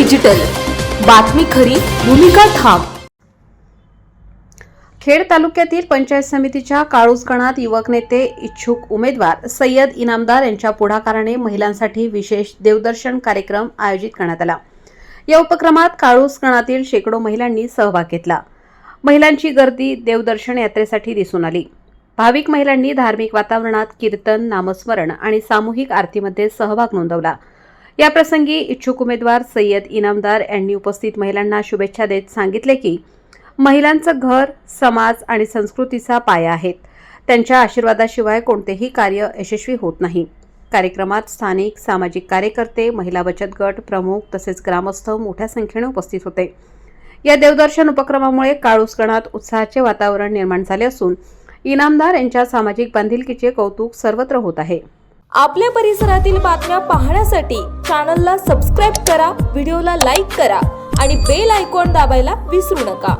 Digital. बातमी खरी भूमिका ठाम. खेड तालुक्यातील पंचायत समितीच्या काळूसकणात युवक नेते इच्छुक उमेदवार सय्यद इनामदार यांच्या पुढाकाराने महिलांसाठी विशेष देवदर्शन कार्यक्रम आयोजित करण्यात आला. या उपक्रमात काळूसकणातील शेकडो महिलांनी सहभाग घेतला. महिलांची गर्दी देवदर्शन यात्रेसाठी दिसून आली. भाविक महिलांनी धार्मिक वातावरणात कीर्तन नामस्मरण आणि सामूहिक आरतीमध्ये सहभाग नोंदवला. या प्रसंगी इच्छुक उमेदवार सय्यद इनामदार यांनी उपस्थित महिलांना शुभेच्छा देत सांगितले की महिलांचं घर समाज आणि संस्कृतीचा पाया आहेत. त्यांच्या आशीर्वादाशिवाय कोणतेही कार्य यशस्वी होत नाही. कार्यक्रमात स्थानिक सामाजिक कार्यकर्ते महिला बचत गट प्रमुख तसेच ग्रामस्थ मोठ्या संख्येने उपस्थित होते. या देवदर्शन उपक्रमामुळे काळूसकणात उत्साहाचे वातावरण निर्माण झाले असून इनामदार यांच्या सामाजिक बांधिलकीचे कौतुक सर्वत्र होत आहे. आपल्या परिसरातील बातम्या पाहण्यासाठी चॅनलला सबस्क्राईब करा व्हिडिओला लाईक करा आणि बेल आयकॉन दाबायला विसरू नका.